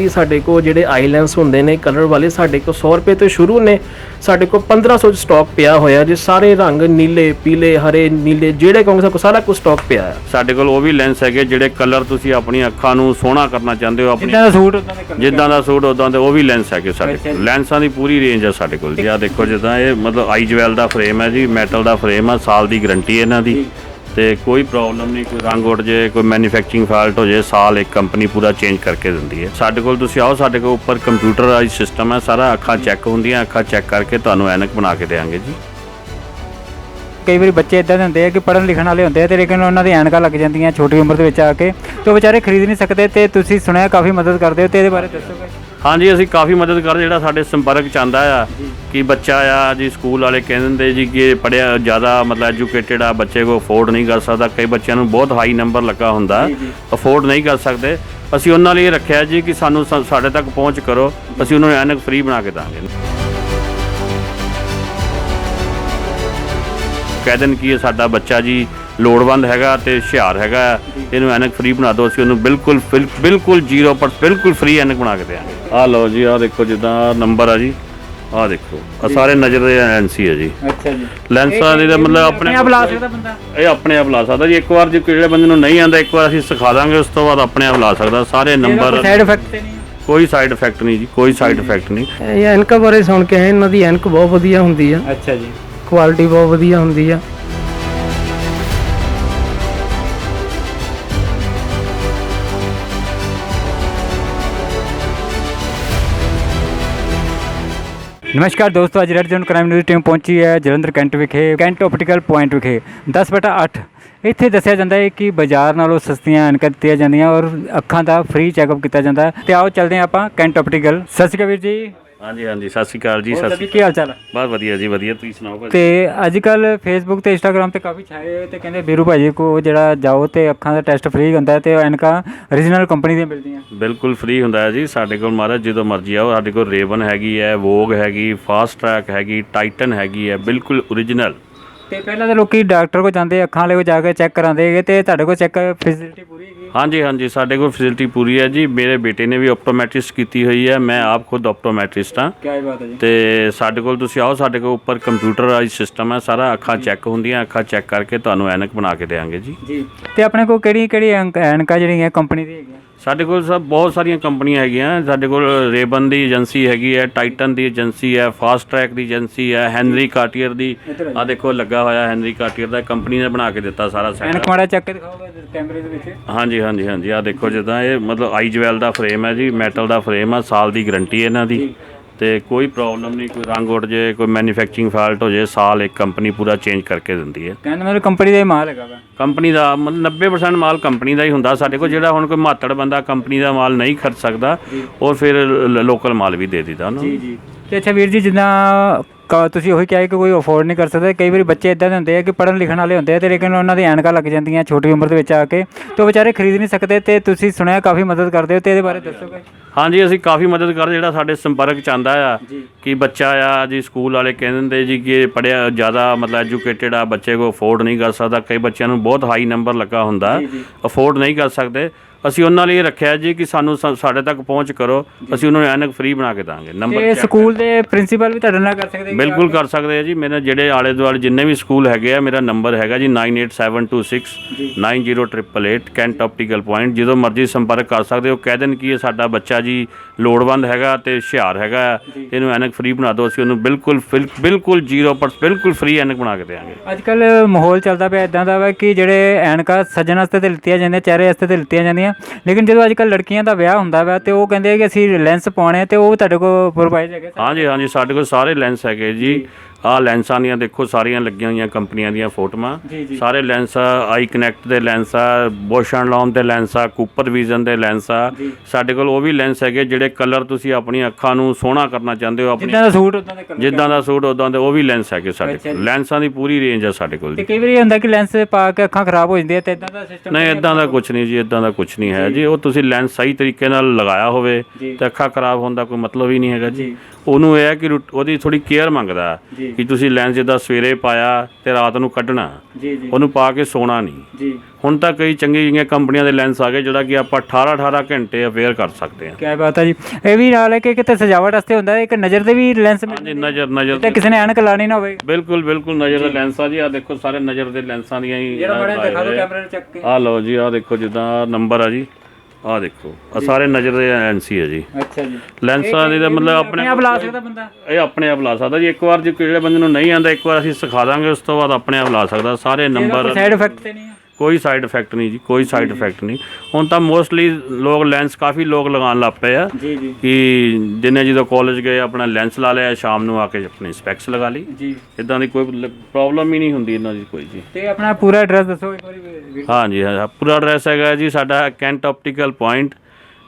ਜੀ ਸਾਡੇ ਕੋਲ ਜਿਹੜੇ ਆਈ ਲੈਂਸ ਹੁੰਦੇ ਨੇ ਕਲਰ ਵਾਲੇ ਸਾਡੇ ਕੋਲ 100 ਰੁਪਏ ਤੋਂ ਸ਼ੁਰੂ ਨੇ। ਸਾਡੇ ਕੋਲ 1500 ਚ ਸਟਾਕ ਪਿਆ ਹੋਇਆ ਜੀ। ਸਾਰੇ ਰੰਗ ਨੀਲੇ ਪੀਲੇ ਹਰੇ ਨੀਲੇ ਜਿਹੜੇ ਕਹੋਗੇ ਸਾਡੇ ਕੋਲ ਸਾਰਾ ਕੁਝ ਸਟਾਕ ਪਿਆ ਹੈ। ਸਾਡੇ ਕੋਲ ਉਹ ਵੀ ਲੈਂਸ ਹੈਗੇ ਜਿਹੜੇ ਕਲਰ ਤੁਸੀਂ ਆਪਣੀਆਂ ਅੱਖਾਂ ਨੂੰ ਸੋਹਣਾ ਕਰਨਾ ਚਾਹੁੰਦੇ ਹੋ ਆਪਣੀ ਜਿੱਦਾਂ ਦਾ ਸੂਟ ਉਦਾਂ ਦੇ। ਜਿੱਦਾਂ ਦਾ ਸੂਟ ਉਦਾਂ ਦੇ ਉਹ ਵੀ ਲੈਂਸ ਹੈਗੇ ਸਾਡੇ ਕੋਲ। ਲੈਂਸਾਂ ਦੀ ਪੂਰੀ ਰੇਂਜ ਹੈ ਸਾਡੇ ਕੋਲ ਜੀ। ਆ ਦੇਖੋ ਜਿੱਦਾਂ ਇਹ ਮਤਲਬ ਆਈ ਜਵੈਲ ਦਾ ਫਰੇਮ ਹੈ ਜੀ ਮੈਟਲ ਦਾ ਫਰੇਮ ਹੈ ਸਾਲ ਦੀ ਗਾਰੰਟੀ ਇਹਨਾਂ ਦੀ। ਤੇ ਕੋਈ ਪ੍ਰੋਬਲਮ ਨਹੀਂ, ਕੋਈ ਰੰਗ ਉੱਡ ਜੇ ਕੋਈ ਮੈਨੂਫੈਕਚਰਿੰਗ ਫਾਲਟ ਹੋ ਜੇ ਸਾਲ ਇੱਕ ਕੰਪਨੀ ਪੂਰਾ ਚੇਂਜ ਕਰਕੇ ਦਿੰਦੀ ਹੈ। ਸਾਡੇ ਕੋਲ ਤੁਸੀਂ ਆਓ, ਸਾਡੇ ਕੋਲ ਉੱਪਰ ਕੰਪਿਊਟਰਾਈਜ਼ ਸਿਸਟਮ ਹੈ, ਸਾਰਾ ਅੱਖਾਂ ਚੈੱਕ ਹੁੰਦੀਆਂ, ਅੱਖਾਂ ਚੈੱਕ ਕਰਕੇ ਤੁਹਾਨੂੰ ਐਨਕ ਬਣਾ ਕੇ ਦੇਵਾਂਗੇ ਜੀ। ਕਈ ਵਾਰੀ ਬੱਚੇ ਇਦਾਂ ਦੇ ਹੁੰਦੇ ਆ ਕਿ ਪੜ੍ਹਨ ਲਿਖਣ ਵਾਲੇ ਹੁੰਦੇ ਆ ਤੇ ਲੇਕਿਨ ਉਹਨਾਂ ਦੀ ਐਨਕਾਂ ਲੱਗ ਜਾਂਦੀਆਂ ਛੋਟੀ ਉਮਰ ਦੇ ਵਿੱਚ ਆ ਕੇ, ਤੇ ਉਹ ਵਿਚਾਰੇ ਖਰੀਦ ਨਹੀਂ ਸਕਦੇ ਤੇ ਤੁਸੀਂ ਸੁਣਿਆ ਕਾਫੀ ਮਦਦ ਕਰਦੇ ਹੋ, ਤੇ ਇਹਦੇ ਬਾਰੇ ਦੱਸੋਗੇ ਹਾਂਜੀ ਅਸੀਂ ਕਾਫੀ ਮਦਦ ਕਰ ਜਿਹੜਾ ਸਾਡੇ ਸੰਪਰਕ ਚ ਆਂਦਾ ਆ ਕਿ ਬੱਚਾ ਆ ਜੀ ਸਕੂਲ ਵਾਲੇ ਕਹਿੰਦੇ ਹੁੰਦੇ ਜੀ ਕਿ ਪੜਿਆ ਜ਼ਿਆਦਾ ਮਤਲਬ ਐਜੂਕੇਟਿਡ ਆ ਬੱਚੇ ਕੋ ਅਫੋਰਡ ਨਹੀਂ ਕਰ ਸਕਦਾ। ਕਈ ਬੱਚਿਆਂ ਨੂੰ ਬਹੁਤ ਹਾਈ ਨੰਬਰ ਲੱਗਾ ਹੁੰਦਾ ਅਫੋਰਡ ਨਹੀਂ ਕਰ ਸਕਦੇ। ਅਸੀਂ ਉਹਨਾਂ ਲਈ ਰੱਖਿਆ ਜੀ ਕਿ ਸਾਨੂੰ ਸਾਡੇ ਤੱਕ ਪਹੁੰਚ ਕਰੋ ਅਸੀਂ ਉਹਨਾਂ ਨੂੰ ਐਨਕ ਫ੍ਰੀ ਬਣਾ ਕੇ ਦਾਂਗੇ। ਕਹਿ ਦੇਣ ਕਿ ਸਾਡਾ ਬੱਚਾ ਜੀ ਲੋੜਵੰਦ ਹੈਗਾ ਤੇ ਹੁਸ਼ਿਆਰ ਹੈਗਾ। ਇਹਨੂੰ ਐਨਕ ਫ੍ਰੀ ਬਣਾ ਦਿਓ ਅਸੀਂ ਉਹਨੂੰ ਬਿਲਕੁਲ ਬਿਲ- ਬਿਲਕੁਲ 0% ਬਿਲਕੁਲ ਫ੍ਰੀ ਐਨਕ ਬਣਾ ਕੇ ਦੇਵਾਂਗੇ ਆਹ ਲਓ ਜੀ ਆਹ ਦੇਖੋ ਜਿੱਦਾਂ ਨੰਬਰ ਆ ਜੀ ਆਹ ਦੇਖੋ। ਆ ਸਾਰੇ ਨਜ਼ਰ ਦੇ ਐਨਸੀ ਹੈ ਜੀ। ਅੱਛਾ ਜੀ। ਲੈਂਸਾਂ ਦੇ ਮਤਲਬ ਆਪਣੇ ਆਪ ਲਾ ਸਕਦਾ ਬੰਦਾ? ਇਹ ਆਪਣੇ ਆਪ ਲਾ ਸਕਦਾ ਜੀ। ਇੱਕ ਵਾਰ ਜੇ ਜਿਹੜੇ ਬੰਦੇ ਨੂੰ ਨਹੀਂ ਆਂਦਾ ਇੱਕ ਵਾਰ ਅਸੀਂ ਸਿਖਾ ਦਾਂਗੇ ਉਸ ਤੋਂ ਬਾਅਦ ਆਪਣੇ ਆਪ ਲਾ ਸਕਦਾ। ਸਾਰੇ ਨੰਬਰ ਸਾਈਡ ਇਫੈਕਟ ਤੇ ਨਹੀਂ ਕੋਈ ਸਾਈਡ ਇਫੈਕਟ ਨਹੀਂ ਜੀ ਕੋਈ ਸਾਈਡ ਇਫੈਕਟ ਨਹੀਂ। ਇਹ ਐਨਕਾਂ ਬਾਰੇ ਸੁਣ ਕੇ ਆਏ ਇਹਨਾਂ ਦੀ ਐਨਕ ਬਹੁਤ ਵਧੀਆ ਹੁੰਦੀ ਆ। ਅੱਛਾ ਜੀ। ਕੁਆਲਿਟੀ ਬਹੁਤ ਵਧੀਆ ਹੁੰਦੀ ਆ। ਨਮਸਕਾਰ ਦੋਸਤੋ, ਅੱਜ red zone crime news team ਪਹੁੰਚੀ ਹੈ ਜਲੰਧਰ ਕੈਂਟ ਵਿਖੇ, ਕੈਂਟ ਆਪਟੀਕਲ ਪੁਆਇੰਟ ਵਿਖੇ। 10 ਬਟਾ 8 ਇੱਥੇ ਦੱਸਿਆ ਜਾਂਦਾ ਹੈ ਕਿ ਬਾਜ਼ਾਰ ਨਾਲੋਂ ਸਸਤੀਆਂ ਐਨਕਾਂ ਦਿੱਤੀਆਂ ਜਾਂਦੀਆਂ ਔਰ ਅੱਖਾਂ ਦਾ ਫ੍ਰੀ ਚੈੱਕਅਪ ਕੀਤਾ ਜਾਂਦਾ ਹੈ। ਤੇ ਆਓ ਚੱਲਦੇ ਹਾਂ ਆਪਾਂ ਕੈਂਟ ਆਪਟੀਕਲ ਸਤਿ ਸ਼੍ਰੀ ਅਕਾਲ ਵੀਰ ਜੀ। ਹਾਂਜੀ ਹਾਂਜੀ ਸਤਿ ਸ਼੍ਰੀ ਅਕਾਲ ਜੀ ਹੋਰ ਸਤਿ ਸ਼੍ਰੀ ਕੀ ਹਾਲ ਚਾਲ ਹੈ? ਬਹੁਤ ਵਧੀਆ ਜੀ ਵਧੀਆ ਤੁਸੀਂ ਸੁਣਾਓ ਭਾਜੀ? ਤੇ ਅੱਜ ਕੱਲ ਫੇਸਬੁੱਕ ਤੇ ਇੰਸਟਾਗ੍ਰam ਤੇ ਕਾਫੀ ਛਾਏ ਹੋਏ ਤੇ ਕਹਿੰਦੇ ਵੀਰੂ ਭਾਜੀ ਕੋ ਜਿਹੜਾ ਜਾਓ ਤੇ ਅੱਖਾਂ ਦਾ ਟੈਸਟ ਫ੍ਰੀ ਹੁੰਦਾ ਹੈ ਤੇ ਐਨਕਾਂ ਓਰੀਜਨਲ ਕੰਪਨੀ ਦੀਆਂ ਮਿਲਦੀਆਂ। ਬਿਲਕੁਲ ਫ੍ਰੀ ਹੁੰਦਾ ਹੈ ਜੀ ਸਾਡੇ ਕੋਲ ਮਹਾਰਾਜ ਜਦੋਂ ਮਰਜ਼ੀ ਆਓ ਸਾਡੇ ਕੋਲ ਰੇਵਨ ਹੈਗੀ ਹੈ ਵੋਗ ਹੈਗੀ ਫਾਸਟ ਟਰੈਕ ਹੈਗੀ ਟਾਈਟਨ ਹੈਗੀ ਹੈ ਬਿਲਕੁਲ ਓਰੀਜਨਲ ਤੇ ਪਹਿਲਾਂ ਤਾਂ ਲੋਕੀ ਡਾਕਟਰ ਕੋ ਜਾਂਦੇ ਅੱਖਾਂ ਵਾਲੇ ਕੋ ਜਾ ਕੇ ਚੈੱਕ ਕਰਾਉਂਦੇ ਹੈਗੇ ਤੇ ਤੁਹਾਡੇ ਕੋਲ ਚੈੱਕ ਫੈਸਿਲਿਟੀ ਪੂਰੀ ਹੈਗੀ ਹਾਂਜੀ ਹਾਂਜੀ ਸਾਡੇ ਕੋਲ ਫੈਸਿਲਿਟੀ ਪੂਰੀ ਹੈ ਜੀ। ਮੇਰੇ ਬੇਟੇ ਨੇ ਵੀ ਆਪਟੋਮੈਟ੍ਰਿਸਟ ਕੀਤੀ ਹੋਈ ਹੈ ਮੈਂ ਆਪ ਖੁਦ ਆਪਟੋਮੈਟ੍ਰਿਸਟ ਹਾਂ। ਕੀ ਬਾਤ ਹੈ ਜੀ। ਤੇ ਸਾਡੇ ਕੋਲ ਤੁਸੀਂ ਆਓ ਸਾਡੇ ਕੋਲ ਉੱਪਰ ਕੰਪਿਊਟਰਾਈਜ਼ ਸਿਸਟਮ ਹੈ ਸਾਰਾ ਅੱਖਾਂ ਚੈੱਕ ਹੁੰਦੀਆਂ ਅੱਖਾਂ ਚੈੱਕ ਕਰਕੇ ਤੁਹਾਨੂੰ ਐਨਕ ਬਣਾ ਕੇ ਦੇਵਾਂਗੇ ਜੀ। ਜੀ। ਤੇ ਆਪਣੇ ਕੋਲ ਕਿਹੜੀ ਕਿਹੜੀ ਐਨਕ- ਐਨਕਾਂ ਜਿਹੜੀਆਂ ਕੰਪਨੀ ਦੀ ਹੈਗੀਆਂ? ਸਾਡੇ ਕੋਲ ਸਭ ਬਹੁਤ ਸਾਰੀਆਂ ਕੰਪਨੀਆਂ ਹੈਗੀਆਂ। ਸਾਡੇ ਕੋਲ ਰੇਬਨ ਦੀ ਏਜੰਸੀ ਹੈਗੀ ਹੈ ਟਾਈਟਨ ਦੀ ਏਜੰਸੀ ਹੈ ਫਾਸਟ ਟਰੈਕ ਦੀ ਏਜੰਸੀ ਹੈ ਹੈਨਰੀ ਕਾਰਟੀਅਰ ਦੀ। ਆ ਦੇਖੋ ਲੱਗਾ ਹੋਇਆ ਹੈਨਰੀ ਕਾਰਟੀਅਰ ਦਾ। ਕੰਪਨੀ ਨੇ ਬਣਾ ਕੇ ਦਿੱਤਾ ਸਾਰਾ ਸੈਟਅਪ ਮਾੜਾ ਚੱਕ ਕੇ ਦਿਖਾਓਗੇ ਕੈਮਰੇ ਦੇ ਵਿੱਚ? ਹਾਂਜੀ ਹਾਂਜੀ ਹਾਂਜੀ। ਆ ਦੇਖੋ ਜਿੱਦਾਂ ਇਹ ਮਤਲਬ ਆਈ ਜਵੈਲ ਦਾ ਫਰੇਮ ਹੈ ਜੀ ਮੈਟਲ ਦਾ ਫਰੇਮ ਹੈ ਸਾਲ ਦੀ ਗਾਰੰਟੀ ਇਹਨਾਂ ਦੀ। ਤੇ ਕੋਈ ਪ੍ਰੋਬਲਮ ਨਹੀਂ ਕੋਈ ਰੰਗ ਉੱਡ ਜੇ ਕੋਈ ਮੈਨੂਫੈਕਚਰਿੰਗ ਫਾਲਟ ਹੋ ਜੇ ਸਾਲ ਇੱਕ ਕੰਪਨੀ ਪੂਰਾ ਚੇਂਜ ਕਰਕੇ ਦਿੰਦੀ ਹੈ। ਕਹਿੰਦੇ ਮਤਲਬ ਕੰਪਨੀ ਦਾ ਹੀ ਮਾਲ ਹੈਗਾ ਵਾ। ਕੰਪਨੀ ਦਾ ਮਤਲਬ 90% ਮਾਲ ਕੰਪਨੀ ਦਾ ਹੀ ਹੁੰਦਾ ਸਾਡੇ ਕੋਲ ਜਿਹੜਾ ਹੁਣ ਕੋਈ ਮਾਤੜ ਬੰਦਾ ਕੰਪਨੀ ਦਾ ਮਾਲ ਨਹੀਂ ਖਰਚ ਸਕਦਾ ਉਹ ਫਿਰ ਲੋਕਲ ਮਾਲ ਵੀ ਦੇ ਦਿੱਤਾ ਉਹਨੂੰ। ਜੀ ਤੇ ਅੱਛਾ ਵੀਰ ਜੀ ਜਿੱਦਾਂ ਕ- ਤੁਸੀਂ ਉਹੀ ਕਿਹਾ ਕਿ ਕੋਈ ਅਫੋਰਡ ਨਹੀਂ ਕਰ ਸਕਦਾ। ਕਈ ਵਾਰੀ ਬੱਚੇ ਇਦਾਂ ਦੇ ਹੁੰਦੇ ਆ ਕਿ ਪੜ੍ਹਨ ਲਿਖਣ ਵਾਲੇ ਹੁੰਦੇ ਆ ਤੇ ਲੇਕਿਨ ਉਹਨਾਂ ਦੀ ਐਨਕਾਂ ਲੱਗ ਜਾਂਦੀਆਂ ਛੋਟੀ ਉਮਰ ਦੇ ਵਿੱਚ ਆ ਕੇ। ਤੇ ਉਹ ਵਿਚਾਰੇ ਖਰੀਦ ਨਹੀਂ ਸਕਦੇ ਤੇ ਤੁਸੀਂ ਸੁਣਿਆ ਕਾਫੀ ਮਦਦ ਕਰਦੇ ਹੋ ਤੇ ਇਹਦੇ ਬਾਰੇ ਦੱਸੋਗੇ ਹਾਂਜੀ ਅਸੀਂ ਕਾਫੀ ਮਦਦ ਕਰ ਜਿਹੜਾ ਸਾਡੇ ਸੰਪਰਕ ਚ ਆਂਦਾ ਆ ਕਿ ਬੱਚਾ ਆ ਜੀ ਸਕੂਲ ਵਾਲੇ ਕਹਿੰਦੇ ਹੁੰਦੇ ਜੀ ਕਿ ਪੜਿਆ ਜ਼ਿਆਦਾ ਮਤਲਬ ਐਜੂਕੇਟਿਡ ਆ ਬੱਚੇ ਕੋ ਅਫੋਰਡ ਨਹੀਂ ਕਰ ਸਕਦਾ। ਕਈ ਬੱਚਿਆਂ ਨੂੰ ਬਹੁਤ ਹਾਈ ਨੰਬਰ ਲੱਗਾ ਹੁੰਦਾ। ਅਫੋਰਡ ਨਹੀਂ ਕਰ ਸਕਦੇ। ਅਸੀਂ ਉਹਨਾਂ ਲਈ ਰੱਖਿਆ ਜੀ ਕਿ ਸਾਨੂੰ ਸਾ- ਸਾਡੇ ਤੱਕ ਪਹੁੰਚ ਕਰੋ ਅਸੀਂ ਉਹਨਾਂ ਨੂੰ ਐਨਕ ਫ੍ਰੀ ਬਣਾ ਕੇ ਦਾਂਗੇ। ਨੰਬਰ ਤੇ ਸਕੂਲ ਦੇ ਪ੍ਰਿੰਸੀਪਲ ਵੀ ਤੁਹਾਡੇ ਨਾਲ ਕਰ ਸਕਦੇ ਕਿ ਬਿਲਕੁਲ ਕਰ ਸਕਦੇ ਆ ਜੀ। ਮੇਰੇ ਜਿਹੜੇ ਆਲੇ ਦੁਆਲੇ ਜਿੰਨੇ ਵੀ ਸਕੂਲ ਹੈਗੇ ਆ ਮੇਰਾ ਨੰਬਰ ਹੈਗਾ ਜੀ 98726 90888 ਕੈਂਟ ਆਪਟੀਕਲ ਪੁਆਇੰਟ ਜਦੋਂ ਮਰਜ਼ੀ ਸੰਪਰਕ ਕਰ ਸਕਦੇ ਹੋ। ਕਹਿ ਦੇਣ ਕਿ ਇਹ ਸਾਡਾ ਬੱਚਾ ਜੀ ਲੋੜਵੰਦ ਹੈਗਾ ਤੇ ਹੁਸ਼ਿਆਰ ਹੈਗਾ। ਇਹਨੂੰ ਐਨਕ ਫ੍ਰੀ ਬਣਾ ਦਿਓ ਅਸੀਂ ਉਹਨੂੰ ਬਿਲਕੁਲ ਬਿਲਕੁਲ 0% ਬਿਲਕੁਲ ਫ੍ਰੀ ਐਨਕ ਬਣਾ ਕੇ ਦੇਵਾਂਗੇ। ਅੱਜ ਕੱਲ ਮਾਹੌਲ ਚੱਲਦਾ ਪਿਆ ਇਦਾਂ ਦਾ ਵਾ ਕਿ ਜਿਹੜੇ ਐਨਕਾਂ ਸੱਜਣ ਵਾਸਤੇ ਤੇ ਲਿੱਤੀਆਂ ਜਾਂਦੀਆਂ ਚਿਹਰੇ ਵਾਸਤੇ ਤੇ ਲਿੱਤੀਆਂ ਜਾਂਦੀਆਂ। ਲੇਕਿਨ ਜਦੋਂ ਅੱਜ ਕੱਲ ਲੜਕੀਆਂ ਦਾ ਵਿਆਹ ਹੁੰਦਾ ਵਾ ਤੇ ਉਹ ਕਹਿੰਦੇ ਆ ਕਿ ਅਸੀਂ ਲੈਂਸ ਪਾਉਣੇ ਆ ਤੇ ਉਹ ਤੁਹਾਡੇ ਕੋਲ ਪ੍ਰੋਵਾਈਡ ਹੈਗੇ। ਹਾਂਜੀ ਹਾਂਜੀ ਸਾਡੇ ਕੋਲ ਸਾਰੇ ਲੈਂਸ ਹੈਗੇ ਜੀ। ਆਹ ਲੈਂਸਾਂ ਦੀਆਂ ਦੇਖੋ ਸਾਰੀਆਂ ਲੱਗੀਆਂ ਹੋਈਆਂ ਕੰਪਨੀਆਂ ਦੀਆਂ ਫੋਟੋਆਂ। ਸਾਰੇ ਲੈਂਸ ਆਈ ਕਨੈਕਟ ਦੇ ਲੈਂਸ ਆ ਬੋਸ਼ਨ ਲੌਨ ਦੇ ਲੈਂਸ ਆ ਕੂਪਰ ਵਿਜ਼ਨ ਦੇ ਲੈਂਸ। ਆ ਸਾਡੇ ਕੋਲ ਉਹ ਵੀ ਲੈਂਸ ਹੈਗੇ ਜਿਹੜੇ ਕਲਰ ਤੁਸੀਂ ਆਪਣੀਆਂ ਅੱਖਾਂ ਨੂੰ ਸੋਹਣਾ ਕਰਨਾ ਚਾਹੁੰਦੇ ਹੋ ਆਪਣੀ ਜਿੱਦਾਂ ਦਾ ਸੂਟ ਉਦਾਂ ਦੇ ਕਲਰ ਜਿੱਦਾਂ ਦਾ ਸੂਟ ਉਦਾਂ ਦੇ ਉਹ ਵੀ ਲੈਂਸ ਹੈਗੇ ਸਾਡੇ ਕੋਲ। ਲੈਂਸਾਂ ਦੀ ਪੂਰੀ ਰੇਂਜ ਆ ਸਾਡੇ ਕੋਲ ਤੇ ਜੀ। ਕਈ ਵਾਰੀ ਹੁੰਦਾ ਕਿ ਲੈਂਸ ਪਾ ਕੇ ਅੱਖਾਂ ਖਰਾਬ ਹੋ ਜਾਂਦੀਆਂ ਤੇ ਇਦਾਂ ਦਾ ਸਿਸਟਮ ਨਹੀਂ ਇਦਾਂ ਦਾ ਕੁਝ ਨਹੀਂ ਜੀ ਇਦਾਂ ਦਾ ਕੁਝ ਨਹੀਂ ਹੈ ਜੀ। ਉਹ ਤੁਸੀਂ ਲੈਂਸ ਸਹੀ ਤਰੀਕੇ ਨਾਲ ਲਗਾਇਆ ਹੋਵੇ। ਤੇ ਅੱਖਾਂ ਖਰਾਬ ਹੋਣ ਦਾ ਕੋਈ ਮਤਲਬ ਹੀ ਨਹੀਂ ਹੈਗਾ ਜੀ। ਉਹਨੂੰ ਇਹ ਹੈ ਕਿ ਰੁਟ- ਉਹਦੀ ਥੋੜੀ ਕੇਅਰ ਮੰਗਦਾ ਜੀ। ਕਿ ਤੁਸੀਂ ਲੈਂਸ ਜਿੱਦਾਂ ਸਵੇਰੇ ਪਾਇਆ ਤੇ ਰਾਤ ਨੂੰ ਕੱਢਣਾ। ਜੀ ਜੀ। ਉਹਨੂੰ ਪਾ ਕੇ ਸੋਣਾ ਨਹੀਂ। ਜੀ। ਹੁਣ ਤਾਂ ਕਈ ਚੰਗੀ ਚੰਗੀਆਂ ਕੰਪਨੀਆਂ ਦੇ ਲੈਂਸ ਆ ਗਏ ਜਿਹੜਾ ਕਿ ਆਪਾਂ 18 18 ਘੰਟੇ ਅਵੇਅਰ ਕਰ ਸਕਦੇ ਹਾਂ। ਕੀ ਬਾਤ ਹੈ ਜੀ। ਇਹ ਵੀ ਨਾਲ ਹੈ ਕਿ ਕਿਤੇ ਸਜਾਵਟ ਵਾਸਤੇ ਹੁੰਦਾ ਹੈ ਇੱਕ ਨਜ਼ਰ ਦੇ ਵੀ ਲੈਂਸ ਹਾਂਜੀ ਨਜ਼ਰ ਨਜ਼ਰ ਤੇ ਕਿਸੇ ਨੇ ਐਨਕ ਲਾਣੀ ਨਾ ਹੋਵੇ। ਬਿਲਕੁਲ ਬਿਲਕੁਲ ਨਜ਼ਰ ਦੇ ਲੈਂਸ ਆ ਜੀ। ਆ ਦੇਖੋ ਸਾਰੇ ਨਜ਼ਰ ਦੇ ਲੈਂਸਾਂ ਦੀਆਂ ਹੀ ਜਿਹੜਾ ਬੜਾ ਲਾਏ ਦਿਖਾ ਦਿਓ ਹੋਏ ਆ। ਕੈਮਰੇ ਨੂੰ ਚੱਕ ਕੇ। ਆਹ ਲਓ ਜੀ ਆਹ ਦੇਖੋ ਜਿੱਦਾਂ ਨੰਬਰ ਆ ਜੀ। ਆਹ ਦੇਖੋ ਆ ਸਾਰੇ ਨਜ਼ਰ ਦੇ ਲੈਂਸ ਹੀ ਆ ਜੀ। ਅੱਛਾ ਜੀ। ਲੈਂਸਾਂ ਦੇ ਤਾਂ ਮਤਲਬ ਆਪਣੇ ਆਪ ਲਾ ਸਕਦਾ ਬੰਦਾ? ਇਹ ਆਪਣੇ ਆਪ ਲਾ ਸਕਦਾ ਜੀ। ਇੱਕ ਵਾਰ ਜੇ ਜਿਹੜੇ ਬੰਦੇ ਨੂੰ ਨਹੀਂ ਆਂਦਾ ਇੱਕ ਵਾਰ ਅਸੀਂ ਸਿਖਾ ਦਾਂਗੇ ਉਸ ਤੋਂ ਬਾਅਦ ਆਪਣੇ ਆਪ ਲਾ ਸਕਦਾ। ਸਾਰੇ ਨੰਬਰ ਸਾਈਡ ਇਫੈਕਟ ਤੇ ਨਹੀਂ ਹੈ ਕੋਈ ਸਾਈਡ ਇਫੈਕਟ ਨਹੀਂ ਜੀ ਕੋਈ ਸਾਈਡ ਇਫੈਕਟ ਨਹੀਂ। ਹੁਣ ਤਾਂ ਮੋਸਟਲੀ ਲੋਕ ਲੈਂਸ ਕਾਫੀ ਲੋਕ ਲਗਾਉਣ ਲੱਗ ਪਏ ਆ ਜੀ ਜੀ। ਕਿ ਜਿੰਨੇ ਜਦੋਂ ਕਾਲਜ ਗਏ ਆਪਣਾ ਲੈਂਸ ਲਾ ਲਿਆ ਸ਼ਾਮ ਨੂੰ ਆ ਕੇ ਆਪਣੀ ਸਪੈਕਸ ਲਗਾ ਲਈ। ਜੀ। ਇਦਾਂ ਦੀ ਕੋਈ ਪ੍ਰੋਬਲਮ ਹੀ ਨਹੀਂ ਹੁੰਦੀ ਇਹਨਾਂ ਦੀ ਕੋਈ ਜੀ। ਤੇ ਆਪਣਾ ਪੂਰਾ ਐਡਰੈਸ ਦੱਸੋ ਇੱਕ ਵਾਰੀ ਵੀ- ਹਾਂਜੀ ਹਾਂ ਪੂਰਾ ਐਡਰੈਸ ਹੈਗਾ ਜੀ ਸਾਡਾ ਕੈਂਟ ਆਪਟੀਕਲ ਪੁਆਇੰਟ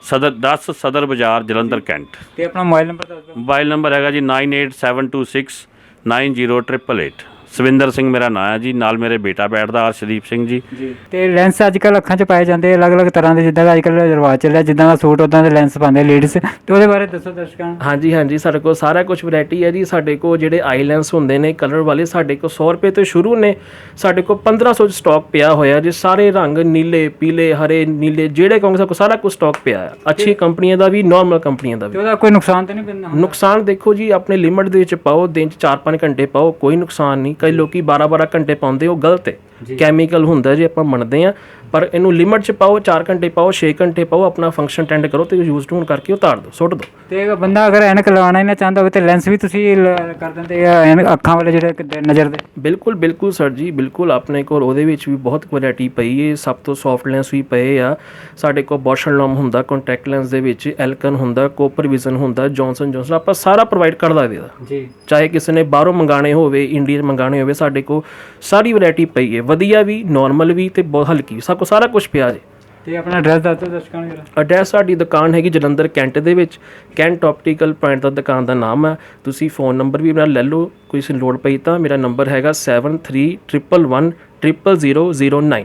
ਸਦਰ 10 ਸਦਰ ਬਾਜ਼ਾਰ ਜਲੰਧਰ ਕੈਂਟ ਤੇ ਆਪਣਾ ਮੋਬਾਈਲ ਨੰਬਰ ਦੱਸ ਦਿਓ। ਮੋਬਾਈਲ ਨੰਬਰ ਹੈਗਾ ਜੀ 9872690888 ਸਵਿੰਦਰ ਸਿੰਘ ਮੇਰਾ ਨਾਮ ਹੈ ਜੀ ਨਾਲ ਮੇਰੇ ਬੇਟਾ ਬੈਠਦਾ ਅਰਸ਼ਦੀਪ ਸਿੰਘ ਜੀ। ਜੀ। ਤੇ ਲੈਂਸ ਅੱਜ ਕੱਲ ਅੱਖਾਂ 'ਚ ਪਾਏ ਜਾਂਦੇ ਅਲੱਗ-ਅਲੱਗ ਤਰ੍ਹਾਂ ਦੇ ਜਿੱਦਾਂ ਦਾ ਅੱਜ ਕੱਲ ਰਿਵਾਜ ਚੱਲਿਆ ਜਿੱਦਾਂ ਦਾ ਸੂਟ ਉਦਾਂ ਦੇ ਲੈਂਸ ਪਾਉਂਦੇ ਲੇਡੀਜ਼ ਤੇ ਉਹਦੇ ਬਾਰੇ ਦੱਸੋ ਦਰਸ਼ਕਾਂ ਨੂੰ। ਹਾਂਜੀ ਹਾਂਜੀ ਸਾਡੇ ਕੋਲ ਸਾਰਾ ਕੁਝ ਵੈਰਾਈਟੀ ਹੈ ਜੀ। ਸਾਡੇ ਕੋਲ ਜਿਹੜੇ ਆਈ ਲੈਂਸ ਹੁੰਦੇ ਨੇ ਕਲਰ ਵਾਲੇ ਸਾਡੇ ਕੋਲ 100 ਰੁਪਏ ਤੋਂ ਸ਼ੁਰੂ ਨੇ। ਸਾਡੇ ਕੋਲ 1500 ਚ ਸਟਾਕ ਪਿਆ ਹੋਇਆ ਜੀ। ਸਾਰੇ ਰੰਗ ਨੀਲੇ ਪੀਲੇ ਹਰੇ ਨੀਲੇ ਜਿਹੜੇ ਕਹੋਗੇ ਸਾਡੇ ਕੋਲ ਸਾਰਾ ਕੁਝ ਸਟਾਕ ਪਿਆ ਹੈ। ਅੱਛੀ ਕੰਪਨੀਆਂ ਦਾ ਵੀ ਨਾਰਮਲ ਕੰਪਨੀਆਂ ਦਾ ਵੀ। ਤੇ ਉਹਦਾ ਕੋਈ ਨੁਕਸਾਨ ਤਾਂ ਨਹੀਂ ਪੈਂਦਾ? ਨੁਕਸਾਨ ਦੇਖੋ ਜੀ ਆਪਣੇ ਲਿਮਟ ਦੇ ਵਿੱਚ ਪਾਓ ਦਿਨ ਚ 4-5 ਘੰਟੇ ਪਾਓ ਕੋਈ ਨੁਕਸਾਨ ਨਹੀਂ। ਕਈ ਲੋਕੀ 12-12 ਘੰਟੇ ਪਾਉਂਦੇ ਉਹ ਗਲਤ ਹੈ। ਕੈਮੀਕਲ ਹੁੰਦਾ ਜੀ ਆਪਾਂ ਮੰਨਦੇ ਆ ਪਰ ਇਹਨੂੰ ਲਿਮਟ ਚ ਪਾਓ 4 ਘੰਟੇ ਪਾਓ 6 ਘੰਟੇ ਪਾਓ ਆਪਣਾ ਫੰਕਸ਼ਨ ਅਟੈਂਡ ਕਰੋ ਤੇ ਯੂਜ਼ ਟੂਨ ਕਰਕੇ ਉਤਾਰ ਦਿਓ ਸੁੱਟ ਦਿਓ। ਤੇ ਇੱਕ ਬੰਦਾ ਅਗਰ ਐਨਕ ਲਵਾਉਣਾ ਹੀ ਨਾ ਚਾਹੁੰਦਾ ਹੋਵੇ ਤੇ ਲੈਂਸ ਵੀ ਤੁਸੀਂ ਲ- ਕਰ ਦਿੰਦੇ ਆ ਐਨਕ ਅੱਖਾਂ ਵਾਲੇ ਜਿਹੜੇ ਦ- ਨਜ਼ਰ ਦੇ। ਬਿਲਕੁਲ ਬਿਲਕੁਲ ਸਰ ਜੀ ਬਿਲਕੁਲ ਆਪਣੇ ਕੋਲ ਉਹਦੇ ਵਿੱਚ ਵੀ ਬਹੁਤ ਵੈਰਾਈਟੀ ਪਈ ਹੈ ਸਭ ਤੋਂ ਸੌਫਟ ਲੈਂਸ ਵੀ ਪਏ ਆ। ਸਾਡੇ ਕੋਲ ਬੋਸ਼ਨ ਲਮ ਹੁੰਦਾ ਕੰਟੈਕਟ ਲੈਂਸ ਦੇ ਵਿੱਚ ਐਲਕਨ ਹੁੰਦਾ ਕੋਪਰ ਵਿਜ਼ਨ ਹੁੰਦਾ ਜੌਨਸਨ ਜੌਨਸਨ ਆਪਾਂ ਸਾਰਾ ਪ੍ਰੋਵਾਈਡ ਕਰ ਸਕਦੇ ਆ। ਜੀ। ਚਾਹੇ ਕਿਸੇ ਨੇ ਬਾਹਰੋਂ ਮੰਗਾਣੇ ਹੋਵੇ ਇੰਡੀਆ 'ਚ ਮੰਗਾਣੇ ਹੋਵੇ ਸਾਡੇ ਕੋਲ ਸਾਰੀ ਵੈਰਾਈਟੀ ਪਈ ਹੈ ਵਧੀਆ ਵੀ ਨਾਰਮਲ ਵੀ ਤੇ ਬਹੁਤ ਹਲਕੀ ਵੀ। ਸਭ ਕੋ ਸਾਰਾ ਕੁਝ ਪਿਆ ਜੀ। ਤੇ ਆਪਣਾ ਐਡਰੈਸ ਦੱਸ ਦਿਓ ਦਰਸ਼ਕਾਂ ਨੂੰ ਜਰਾ। ਐਡਰੈਸ ਸਾਡੀ ਦੁਕਾਨ ਹੈਗੀ ਜਲੰਧਰ ਕੈਂਟ ਦੇ ਵਿੱਚ। ਕੈਂਟ ਆਪਟੀਕਲ ਪੁਆਇੰਟ ਦਾ ਦੁਕਾਨ ਦਾ ਨਾਮ ਹੈ। ਤੁਸੀਂ ਫੋਨ ਨੰਬਰ ਵੀ ਮੇਰਾ ਲੈ ਲਓ ਕੋਈ ਸੀ ਲੋੜ ਪਈ ਤਾਂ। ਮੇਰਾ ਨੰਬਰ ਹੈਗਾ 7311100009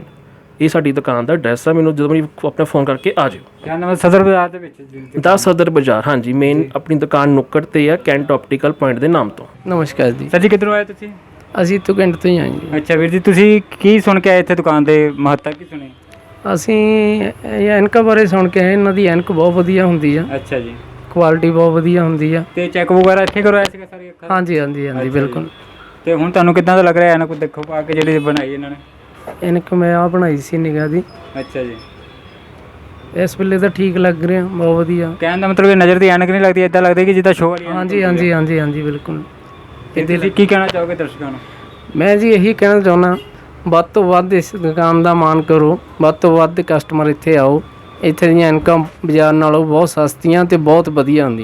ਇਹ ਸਾਡੀ ਦੁਕਾਨ ਦਾ ਐਡਰੈਸ ਹੈ ਮੈਨੂੰ ਜਦੋਂ ਵੀ ਆਪਣਾ ਫੋਨ ਕਰਕੇ ਆ ਜਾਓ। ਕਿਆ ਨਾਮ ਹੈ? ਸਦਰ ਬਾਜ਼ਾਰ ਦੇ ਵਿੱਚ ਜੀ। 10 ਸਦਰ ਬਾਜ਼ਾਰ ਹਾਂਜੀ। ਮੇਨ ਆਪਣੀ ਦੁਕਾਨ ਨੁੱਕੜ ਤੇ ਆ ਕੈਂਟ ਆਪਟੀਕਲ ਪੁਆਇੰਟ ਦੇ ਨਾਮ ਤੋਂ। ਨਮਸਕਾਰ ਜੀ। ਸਰ ਜੀ ਕਿੱਧਰੋਂ ਆਏ ਤੁਸੀਂ? ਅਸੀਂ ਤੋਂ ਪਿੰਡ ਤੋਂ ਹੀ ਆਏ ਜੀ। ਅੱਛਾ ਵੀਰ ਜੀ ਤੁਸੀਂ ਕੀ ਸੁਣ ਕੇ ਆਏ ਇੱਥੇ ਦੁਕਾਨ ਦੇ? ਮਹੱਤਤਾ ਕੀ ਸੁਣੀ? ਅਸੀਂ ਇਹ ਐਨਕਾਂ ਬਾਰੇ ਸੁਣ ਕੇ ਆਏ ਇਹਨਾਂ ਦੀ ਐਨਕ ਬਹੁਤ ਵਧੀਆ ਹੁੰਦੀ ਆ। ਅੱਛਾ ਜੀ। ਕੁਆਲਿਟੀ ਬਹੁਤ ਵਧੀਆ ਹੁੰਦੀ ਆ। ਤੇ ਚੈੱਕ ਵਗੈਰਾ ਇੱਥੇ ਕਰਵਾਇਆ ਸੀਗਾ ਸਾਰੀ ਅੱਖਾਂ ਦਾ? ਹਾਂਜੀ ਹਾਂਜੀ ਹਾਂਜੀ ਬਿਲਕੁਲ। ਤੇ ਹੁਣ ਤੁਹਾਨੂੰ ਕਿੱਦਾਂ ਦਾ ਲੱਗ ਰਿਹਾ ਐਨਕ ਦੇਖੋ ਪਾ ਕੇ ਜਿਹੜੀ ਬਣਾਈ ਇਹਨਾਂ ਨੇ? ਐਨਕ ਮੈਂ ਆ ਬਣਾਈ ਸੀ ਨਿਗਾਹ ਦੀ। ਅੱਛਾ ਜੀ। ਇਸ ਵੇਲੇ ਤਾਂ ਠੀਕ ਲੱਗ ਰਿਹਾ ਬਹੁਤ ਵਧੀਆ। ਕਹਿਣ ਦਾ ਮਤਲਬ ਇਹ ਨਜ਼ਰ ਦੀ ਐਨਕ ਨਹੀਂ ਲੱਗਦੀ ਇਦਾਂ ਲੱਗਦਾ ਕਿ ਜਿੱਦਾਂ ਸ਼ੋਅ ਵਾਲੀ ਐਨਕ ਹਾਂਜੀ ਹਾਂਜੀ ਹਾਂਜੀ ਹਾਂਜੀ ਬਿਲਕੁਲ। ਤੇ ਤੁਸੀਂ ਕੀ ਕਹਿਣਾ ਚਾਹੋਗੇ ਦਰਸ਼ਕਾਂ ਨੂੰ? ਮੈਂ ਜੀ ਇਹੀ ਕਹਿਣਾ ਚਾਹੁੰਦਾ ਵੱਧ ਤੋਂ ਵੱਧ ਇਸ ਦੁਕਾਨ ਦਾ ਮਾਣ ਕਰੋ ਵੱਧ ਤੋਂ ਵੱਧ ਕਸਟਮਰ ਇੱਥੇ ਆਓ। ਇੱਥੇ ਦੀਆਂ ਐਨਕਾਂ ਬਾਜ਼ਾਰ ਨਾਲੋਂ ਬਹੁਤ ਸਸਤੀਆਂ ਤੇ ਬਹੁਤ ਵਧੀਆ ਹੁੰਦੀਆਂ।